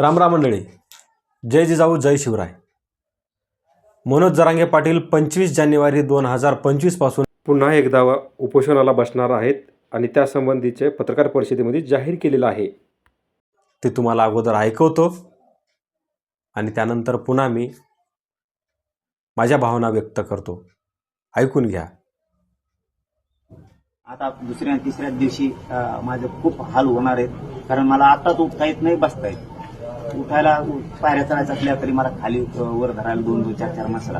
रामराम मंडळी. जय जिजाऊ जय शिवराय. मनोज जरांगे पाटील पंचवीस जानेवारी दोन हजार पंचवीसपासून पुन्हा एकदा उपोषणाला बसणार आहेत आणि त्यासंबंधीचे पत्रकार परिषदेमध्ये जाहीर केलेलं आहे. ते तुम्हाला अगोदर ऐकवतो. आणि त्यानंतर पुन्हा मी माझ्या भावना व्यक्त करतो. ऐकून घ्या. आता दुसऱ्या आणि तिसऱ्या दिवशी माझे खूप हाल होणार आहेत. कारण मला आताच उठता येत नाही बसता येत उठायला पायऱ्या चढायच्या असल्या तरी मला खाली वर धरायला दोन दोन चार चार मसाला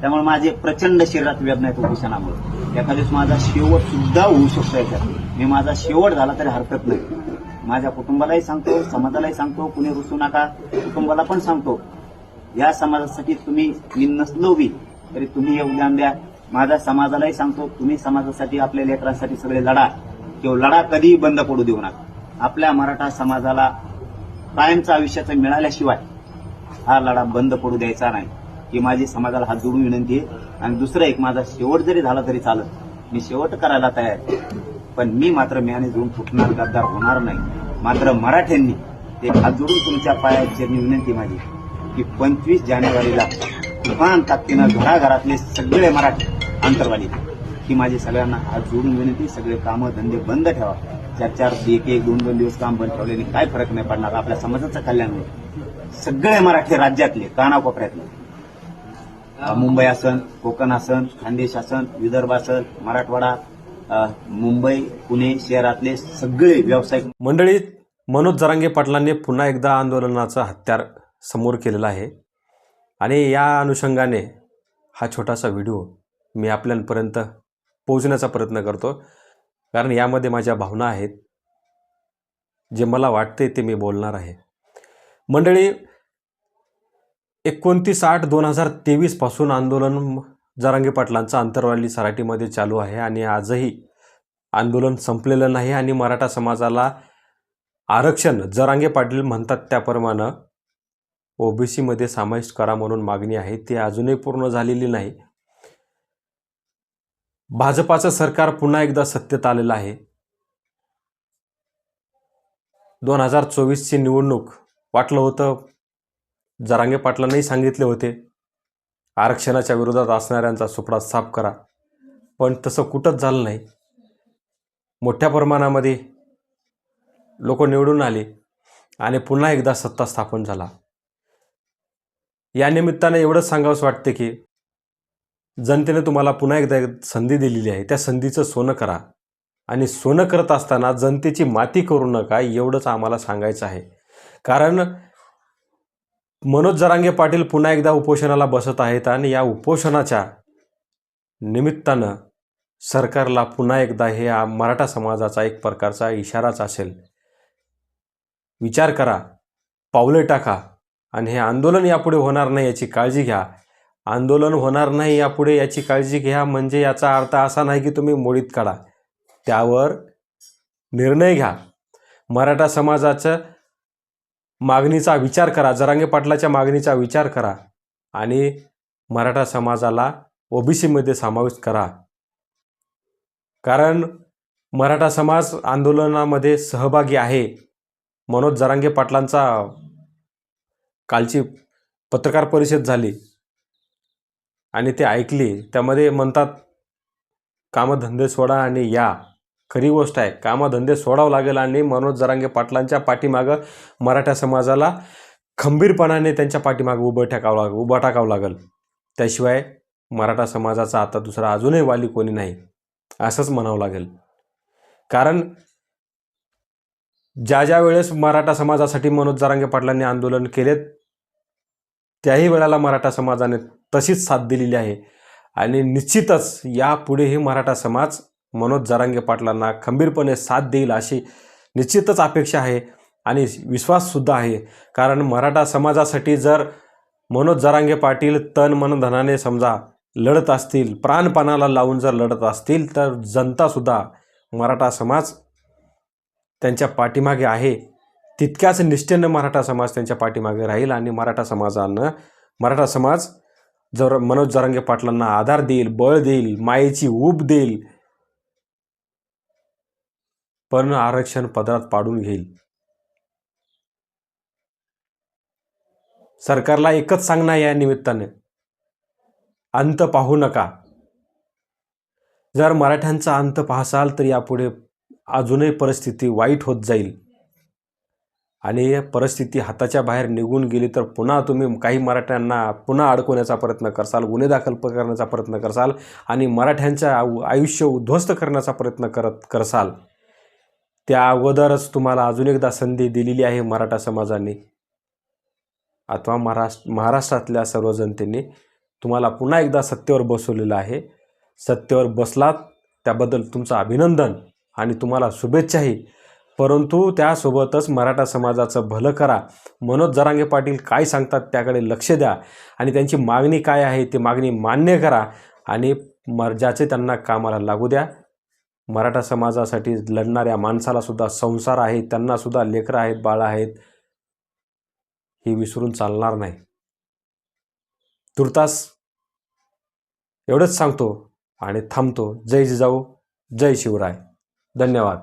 त्यामुळे माझे प्रचंड शरीरात वेदना आहेत उपोषणामुळे. एखाद्या दिवस माझा शेवट सुद्धा होऊ शकतो याच्यात. मी माझा शेवट झाला तरी हरकत नाही. माझ्या कुटुंबालाही सांगतो समाजालाही सांगतो कुणी रुसू नका कुटुंबाला पण सांगतो. या समाजासाठी तुम्ही मी नसलो बी तरी तुम्ही योगदान द्या. माझ्या समाजालाही सांगतो तुम्ही समाजासाठी आपल्या लेकरांसाठी सगळे लढा. किंवा लढा कधीही बंद पडू देऊ नका. आपल्या मराठा समाजाला कायमचं आयुष्याचं मिळाल्याशिवाय हा लढा बंद पडू द्यायचा नाही. ही माझी समाजाला हात जोडून विनंती आहे. आणि दुसरं एक माझा शेवट जरी झाला तरी चालत मी शेवट करायला तयार पण मी मात्र म्याने जोडून फुटणार गद्दार होणार नाही. मात्र मराठ्यांनी ते हात जोडून तुमच्या पायाची विनंती माझी की पंचवीस जानेवारीला तुफान ताकदीनं घराघरातले सगळे मराठी अंतरवाली ही माझी सगळ्यांना हात जोडून विनंती सगळे कामं धंदे बंद ठेवा. चार चार एक एक दोन दोन दिवस काम बंद ठेवल्याने काय फरक नाही पडणार? आपल्या समाजाचं कल्याण होईल. सगळे मराठी राज्यातले कानाकोपऱ्यातले मुंबई असन कोकण असन खानदेश असन विदर्भ असन मराठवाडा मुंबई पुणे शहरातले सगळे व्यावसायिक मंडळी मनोज जरांगे पाटलांनी पुन्हा एकदा आंदोलनाचं हत्यार समोर केलेलं आहे. आणि या अनुषंगाने हा छोटासा व्हिडिओ मी आपल्यापर्यंत पोहोचण्याचा प्रयत्न करतो. कारण यामध्ये माझ्या भावना आहेत. जे मला वाटते ते मी बोलणार आहे. मंडळी एकोणतीस आठ दोन हजार तेवीसपासून आंदोलन जरांगे पाटलांचं आंतरवाली सराटीमध्ये चालू आहे आणि आजही आंदोलन संपलेलं नाही आणि मराठा समाजाला आरक्षण जरांगे पाटील म्हणतात त्याप्रमाणे ओबीसीमध्ये समाविष्ट करा म्हणून मागणी आहे. ती अजूनही पूर्ण झालेली नाही. भाजपाचं सरकार पुन्हा एकदा सत्तेत आलेलं आहे. दोन हजार चोवीसची निवडणूक वाटलं होतं. जरांगे पाटलांनाही सांगितले होते आरक्षणाच्या विरोधात असणाऱ्यांचा सुपडा साफ करा. पण तसं कुठंच झालं नाही. मोठ्या प्रमाणामध्ये लोक निवडून आले आणि पुन्हा एकदा सत्ता स्थापन झाला. या निमित्ताने एवढंच सांगावंच वाटते की जनतेने तुम्हाला पुन्हा एकदा एक संधी दिलेली आहे. त्या संधीचं सोनं करा. आणि सोनं करत असताना जनतेची माती करू नका एवढंच आम्हाला सांगायचं आहे. कारण मनोज जरांगे पाटील पुन्हा एकदा उपोषणाला बसत आहेत आणि या उपोषणाच्या निमित्तानं सरकारला पुन्हा एकदा हे मराठा समाजाचा एक प्रकारचा इशाराच असेल. विचार करा पावले टाका आणि हे आंदोलन यापुढे होणार नाही याची काळजी घ्या. आंदोलन होणार नाही यापुढे याची काळजी घ्या. म्हणजे याचा अर्थ असा नाही की तुम्ही मोडीत काढा. त्यावर निर्णय घ्या. मराठा समाजाचं मागणीचा विचार करा. जरांगे पाटलाच्या मागणीचा विचार करा आणि मराठा समाजाला ओबीसीमध्ये समाविष्ट करा. कारण मराठा समाज आंदोलनामध्ये सहभागी आहे. मनोज जरांगे पाटलांचा कालची पत्रकार परिषद झाली. आणि ते ऐकली त्यामध्ये म्हणतात कामधंदे सोडा आणि या. खरी गोष्ट आहे कामधंदे सोडावं लागेल आणि मनोज जरांगे पाटलांच्या पाठीमागं मराठा समाजाला खंबीरपणाने त्यांच्या पाठीमागं उभं टाकावं लाग उभं टाकावं लागेल. त्याशिवाय मराठा समाजाचा आता दुसरा अजूनही वाली कोणी नाही असंच म्हणावं लागेल. कारण ज्या ज्या वेळेस मराठा समाजासाठी मनोज जरांगे पाटलांनी आंदोलन केलेत त्याही वेळेला मराठा समाजाने तशीच साथ दिलेली आहे. आणि निश्चितच यापुढेही मराठा समाज मनोज जरांगे पाटलांना खंबीरपणे साथ देईल अशी निश्चितच अपेक्षा आहे आणि विश्वाससुद्धा आहे. कारण मराठा समाजासाठी जर मनोज जरांगे पाटील तन मन धनाने समजा लढत असतील प्राणपणाला लावून जर लढत असतील तर जनतासुद्धा मराठा समाज त्यांच्या पाठीमागे आहे. तितक्याच निष्ठेनं मराठा समाज त्यांच्या पाठीमागे राहील आणि मराठा समाजानं मराठा समाज जर मनोज जरांगे पाटलांना आधार देईल बळ देईल मायेची ऊब देईल पण आरक्षण पदरात पाडून घेईल. सरकारला एकच सांगणं या निमित्ताने. अंत पाहू नका. जर मराठ्यांचा अंत पाहसाल तर यापुढे अजूनही परिस्थिती वाईट होत जाईल. आणि परिस्थिती हाताच्या बाहेर निघून गेली तर पुन्हा तुम्ही काही मराठ्यांना पुन्हा अडकवण्याचा प्रयत्न करसाल गुन्हे दाखल करण्याचा प्रयत्न करसाल आणि मराठ्यांच्या आयुष्य उद्ध्वस्त करण्याचा प्रयत्न करत करसाल. त्या अगोदरच तुम्हाला अजून एकदा संधी दिलेली आहे मराठा समाजाने. अथवा महाराष्ट्र महाराष्ट्रातल्या सर्व जनतेने तुम्हाला पुन्हा एकदा सत्तेवर बसवलेलं आहे. सत्तेवर बसलात त्याबद्दल तुमचं अभिनंदन आणि तुम्हाला शुभेच्छाही. परंतु त्यासोबतच मराठा समाजाचं भलं करा. मनोज जरांगे पाटील काय सांगतात त्याकडे लक्ष द्या. आणि त्यांची मागणी काय आहे ती मागणी मान्य करा. आणि मर ज्याचे त्यांना कामाला लागू द्या. मराठा समाजासाठी लढणाऱ्या माणसालासुद्धा संसार आहे त्यांनासुद्धा लेकरं आहेत बाळं आहेत हे विसरून चालणार नाही. तुर्तास एवढंच सांगतो आणि थांबतो. जय जिजाऊ जय शिवराय. धन्यवाद.